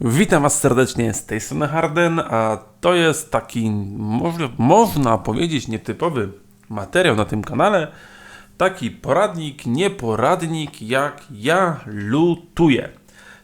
Witam Was serdecznie z tej strony Harden, a to jest taki, może, można powiedzieć, nietypowy materiał na tym kanale. Taki poradnik, nie poradnik, jak ja lutuję.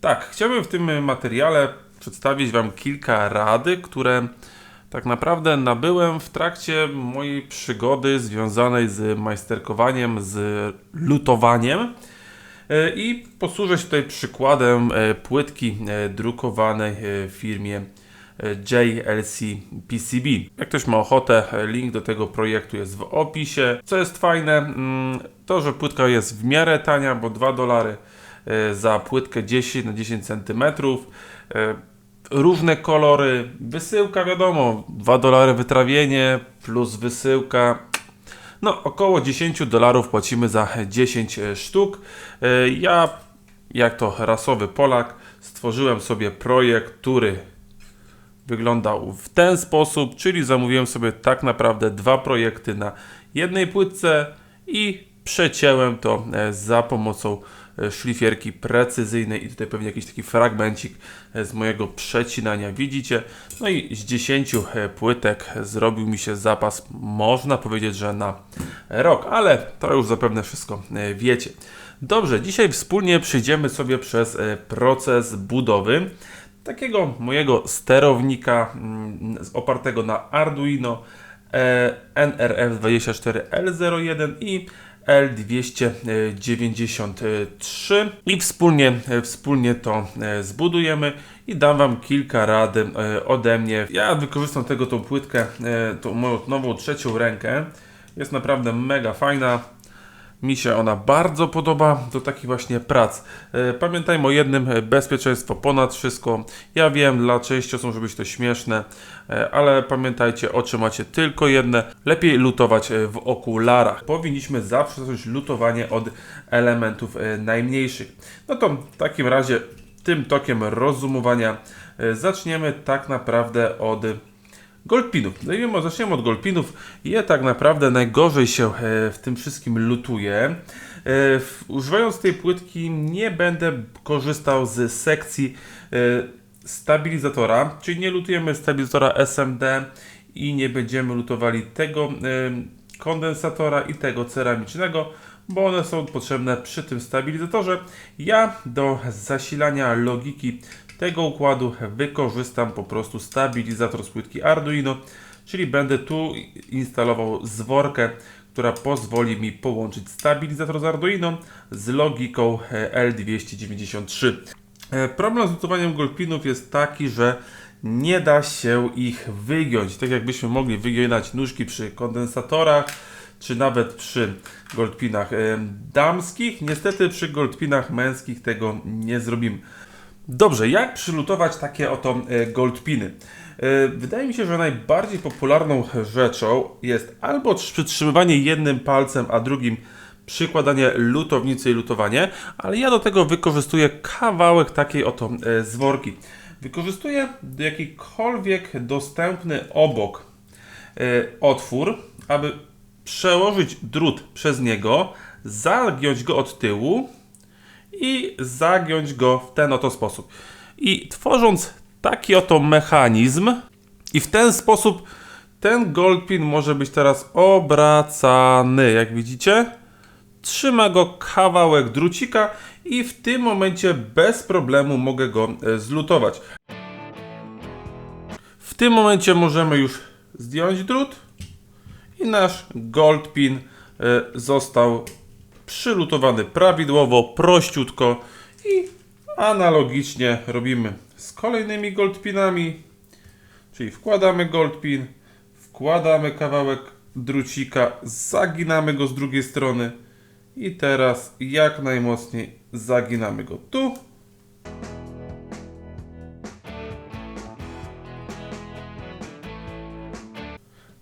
Tak, chciałbym w tym materiale przedstawić Wam kilka rady, które tak naprawdę nabyłem w trakcie mojej przygody związanej z majsterkowaniem, z lutowaniem. E, I posłużę się tutaj przykładem e, płytki e, drukowanej w firmie JLC PCB. Jak ktoś ma ochotę, link do tego projektu jest w opisie. Co jest fajne, mm, to że płytka jest w miarę tania, bo 2 dolary za płytkę 10 na 10 cm. Różne kolory, wysyłka wiadomo, 2 dolary wytrawienie plus wysyłka no, około 10 dolarów płacimy za 10 e, sztuk. E, ja, jak to rasowy Polak, stworzyłem sobie projekt, który wyglądał w ten sposób, czyli zamówiłem sobie tak naprawdę dwa projekty na jednej płytce i przecięłem to e, za pomocą szlifierki precyzyjnej i tutaj pewnie jakiś taki fragmencik z mojego przecinania widzicie. No i z 10 płytek zrobił mi się zapas, można powiedzieć, że na rok, ale to już zapewne wszystko e, wiecie. Dobrze, dzisiaj wspólnie przejdziemy sobie przez e, proces budowy takiego mojego sterownika mm, opartego na Arduino e, NRF24L01 i L293 i wspólnie, wspólnie to zbudujemy i dam Wam kilka rad ode mnie. Ja wykorzystam tego tą płytkę, tą moją nową trzecią rękę jest naprawdę mega fajna. Mi się ona bardzo podoba do takich właśnie prac. E, pamiętajmy o jednym, e, bezpieczeństwo ponad wszystko. Ja wiem, dla części są, żeby być to śmieszne, e, ale pamiętajcie, oczy macie tylko jedne. Lepiej lutować w okularach. Powinniśmy zawsze zacząć lutowanie od elementów najmniejszych. No to w takim razie tym tokiem rozumowania zaczniemy tak naprawdę od Goldpinów. No i wiem, zaczniemy od goldpinów. Je tak naprawdę najgorzej się e, w tym wszystkim lutuje. E, używając tej płytki nie będę korzystał z sekcji e, stabilizatora, czyli nie lutujemy stabilizatora SMD i nie będziemy lutowali tego kondensatora i tego ceramicznego, bo one są potrzebne przy tym stabilizatorze. Ja do zasilania logiki tego układu wykorzystam po prostu stabilizator z płytki Arduino, czyli będę tu instalował zworkę, która pozwoli mi połączyć stabilizator z Arduino z logiką L293. E, problem z lutowaniem golpinów jest taki, że nie da się ich wygiąć. Tak jakbyśmy mogli wyginać nóżki przy kondensatorach, czy nawet przy goldpinach e, damskich. Niestety przy goldpinach męskich tego nie zrobimy. Dobrze, jak przylutować takie oto e, goldpiny? E, wydaje mi się, że najbardziej popularną rzeczą jest albo przytrzymywanie jednym palcem, a drugim przykładanie lutownicy i lutowanie, ale ja do tego wykorzystuję kawałek takiej oto e, zworki. Wykorzystuję jakikolwiek dostępny obok otwór, aby przełożyć drut przez niego, zagiąć go od tyłu i zagiąć go w ten oto sposób. I tworząc taki oto mechanizm i w ten sposób ten goldpin może być teraz obracany, jak widzicie. Trzyma go kawałek drucika i w tym momencie bez problemu mogę go e, zlutować. W tym momencie możemy już zdjąć drut i nasz goldpin e, został przylutowany prawidłowo, prościutko i analogicznie robimy z kolejnymi goldpinami, czyli wkładamy goldpin, wkładamy kawałek drucika, zaginamy go z drugiej strony i teraz jak najmocniej zaginamy go tu.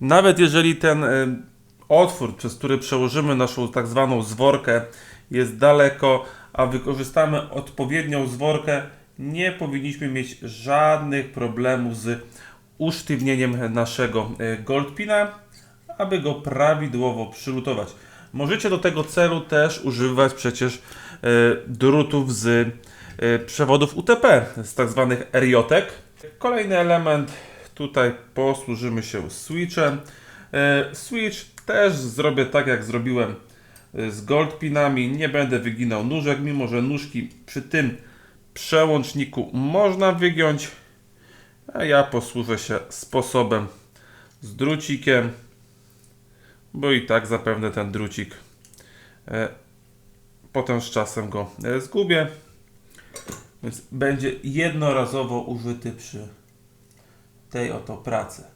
Nawet jeżeli ten otwór, przez który przełożymy naszą tak zwaną zworkę, jest daleko, a wykorzystamy odpowiednią zworkę, nie powinniśmy mieć żadnych problemów z usztywnieniem naszego e, goldpina, aby go prawidłowo przylutować. Możecie do tego celu też używać przecież e, drutów z e, przewodów UTP z tak zwanych RJ-ek. Kolejny element, tutaj posłużymy się switchem. Switch też zrobię tak jak zrobiłem e, z goldpinami. Nie będę wyginał nóżek, mimo że nóżki przy tym przełączniku można wygiąć. A ja posłużę się sposobem z drucikiem, bo i tak zapewne ten drucik e, potem z czasem go e, zgubię. Więc będzie jednorazowo użyty przy tej oto pracy.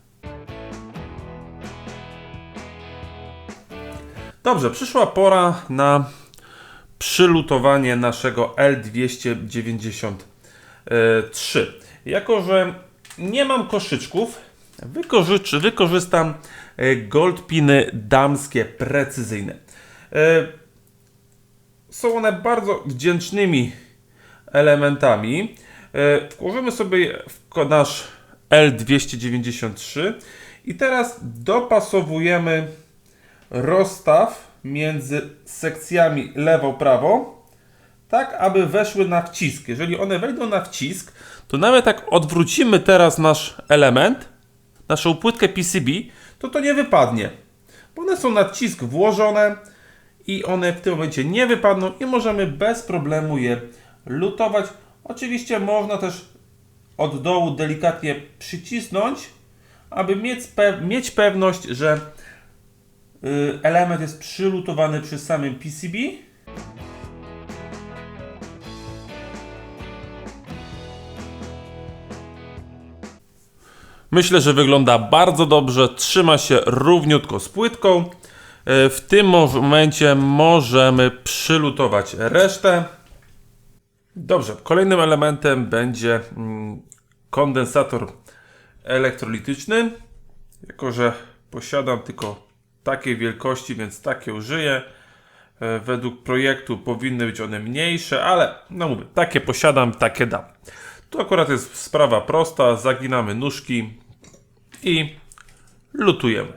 Dobrze, przyszła pora na przylutowanie naszego L293. Jako, że nie mam koszyczków, wykorzy- wykorzystam e, goldpiny damskie precyzyjne. E, Są one bardzo wdzięcznymi elementami. E, Włożymy sobie w nasz L293 i teraz dopasowujemy rozstaw między sekcjami lewo-prawo, tak aby weszły na wcisk. Jeżeli one wejdą na wcisk, to nawet jak odwrócimy teraz nasz element, naszą płytkę PCB, to to nie wypadnie. Bo one są na wcisk włożone i one w tym momencie nie wypadną i możemy bez problemu je lutować. Oczywiście można też od dołu delikatnie przycisnąć, aby mieć, pe- mieć pewność, że element jest przylutowany przy samym PCB. Myślę, że wygląda bardzo dobrze, trzyma się równiutko z płytką. Y, W tym momencie możemy przylutować resztę. Dobrze, kolejnym elementem będzie mm, kondensator elektrolityczny. Jako, że posiadam tylko takiej wielkości, więc takie użyję. E, Według projektu powinny być one mniejsze, ale no mówię, takie posiadam, takie dam. To akurat jest sprawa prosta. Zaginamy nóżki i lutujemy.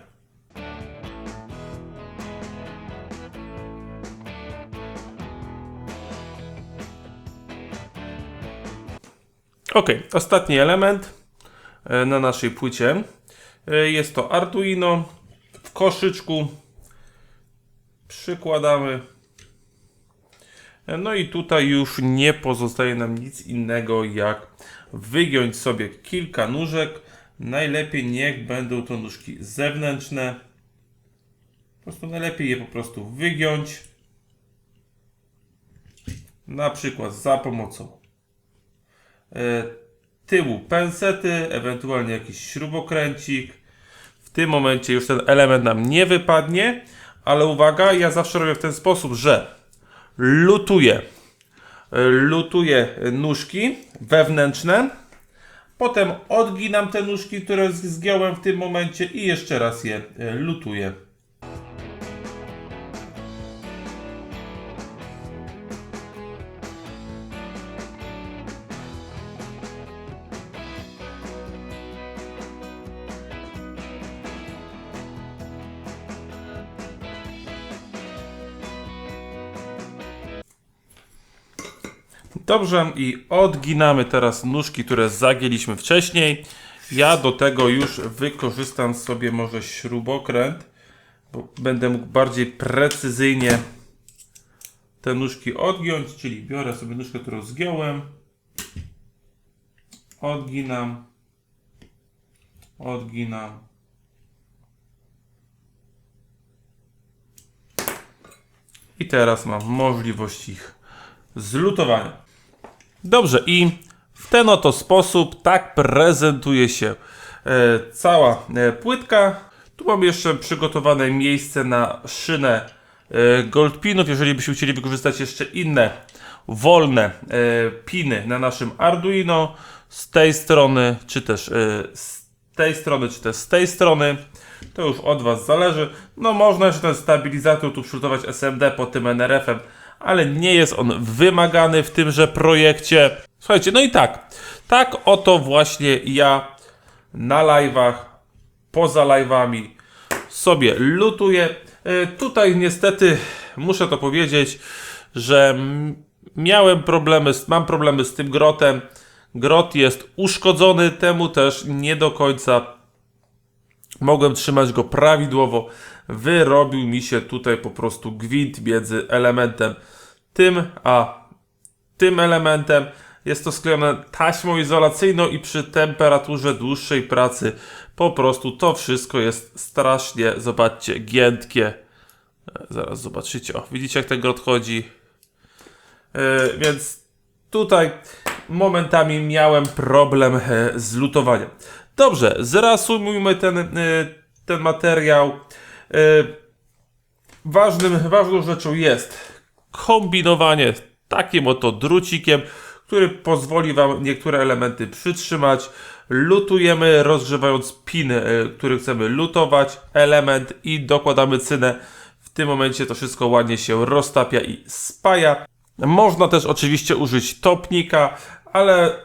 Ok, ostatni element e, na naszej płycie. E, Jest to Arduino koszyczku. Przykładamy. No i tutaj już nie pozostaje nam nic innego jak wygiąć sobie kilka nóżek. Najlepiej niech będą to nóżki zewnętrzne. Po prostu najlepiej je po prostu wygiąć. Na przykład za pomocą e, tyłu pensety, ewentualnie jakiś śrubokręcik. W tym momencie już ten element nam nie wypadnie, ale uwaga, ja zawsze robię w ten sposób, że lutuję, lutuję nóżki wewnętrzne, potem odginam te nóżki, które zgiąłem w tym momencie i jeszcze raz je e, lutuję. Dobrze, i odginamy teraz nóżki, które zagięliśmy wcześniej. Ja do tego już wykorzystam sobie może śrubokręt, bo będę mógł bardziej precyzyjnie te nóżki odgiąć, czyli biorę sobie nóżkę, którą zgiąłem, odginam, odginam. I teraz mam możliwość ich zlutowania. Dobrze, i w ten oto sposób tak prezentuje się e, cała e, płytka. Tu mam jeszcze przygotowane miejsce na szynę e, goldpinów. Jeżeli byśmy chcieli wykorzystać jeszcze inne wolne piny na naszym Arduino z tej strony, czy też z tej strony, czy też z tej strony, to już od Was zależy. No można jeszcze ten stabilizator tu przygotować SMD pod tym NRF-em, ale nie jest on wymagany w tymże projekcie. Słuchajcie, no i tak, tak oto właśnie ja na live'ach, poza live'ami sobie lutuję. E, Tutaj niestety muszę to powiedzieć, że miałem problemy, mam problemy z tym grotem. Grot jest uszkodzony, temu też nie do końca mogłem trzymać go prawidłowo. Wyrobił mi się tutaj po prostu gwint między elementem tym a tym elementem. Jest to sklejone taśmą izolacyjną i przy temperaturze dłuższej pracy po prostu to wszystko jest strasznie, zobaczcie, giętkie. E, Zaraz zobaczycie, o widzicie jak ten grot chodzi. E, więc tutaj momentami miałem problem e, z lutowaniem. Dobrze, zreasumujmy ten, ten materiał. E, Ważnym, ważną rzeczą jest kombinowanie takim oto drucikiem, który pozwoli Wam niektóre elementy przytrzymać. Lutujemy rozgrzewając pin, e, który chcemy lutować, element i dokładamy cynę. W tym momencie to wszystko ładnie się roztapia i spaja. Można też oczywiście użyć topnika, ale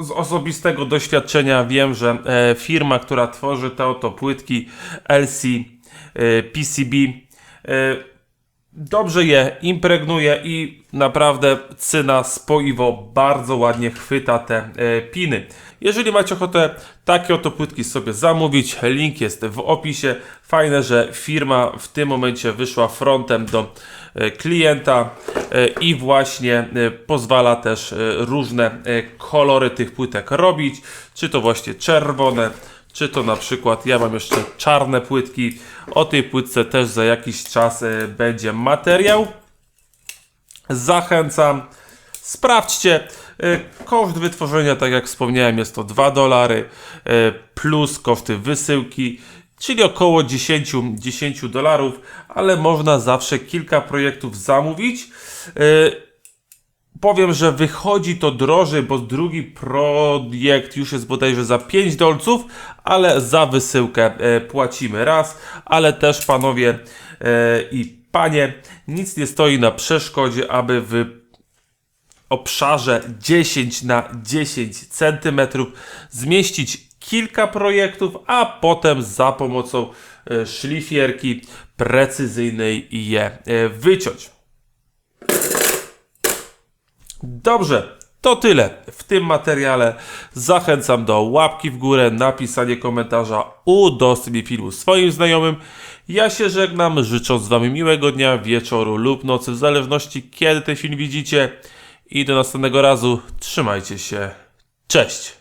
z osobistego doświadczenia wiem, że e, firma, która tworzy te oto płytki LC PCB e, dobrze je impregnuje i naprawdę cyna spoiwo bardzo ładnie chwyta te e, piny. Jeżeli macie ochotę takie oto płytki sobie zamówić, link jest w opisie. Fajne, że firma w tym momencie wyszła frontem do e, klienta e, i właśnie e, pozwala też e, różne e, kolory tych płytek robić, czy to właśnie czerwone, czy to na przykład, ja mam jeszcze czarne płytki. O tej płytce też za jakiś czas e, będzie materiał. Zachęcam. Sprawdźcie. E, Koszt wytworzenia, tak jak wspomniałem, jest to 2 dolary e, plus koszty wysyłki, czyli około 10, 10 dolarów, ale można zawsze kilka projektów zamówić. Powiem, że wychodzi to drożej, bo drugi projekt już jest bodajże za 5 dolców, ale za wysyłkę e, płacimy raz, ale też panowie e, i panie, nic nie stoi na przeszkodzie, aby w obszarze 10 na 10 cm zmieścić kilka projektów, a potem za pomocą e, szlifierki precyzyjnej je wyciąć. Dobrze, to tyle w tym materiale. Zachęcam do łapki w górę, napisanie komentarza, udostępnienie filmu swoim znajomym. Ja się żegnam, życząc Wam miłego dnia, wieczoru lub nocy, w zależności kiedy ten film widzicie. I do następnego razu. Trzymajcie się. Cześć!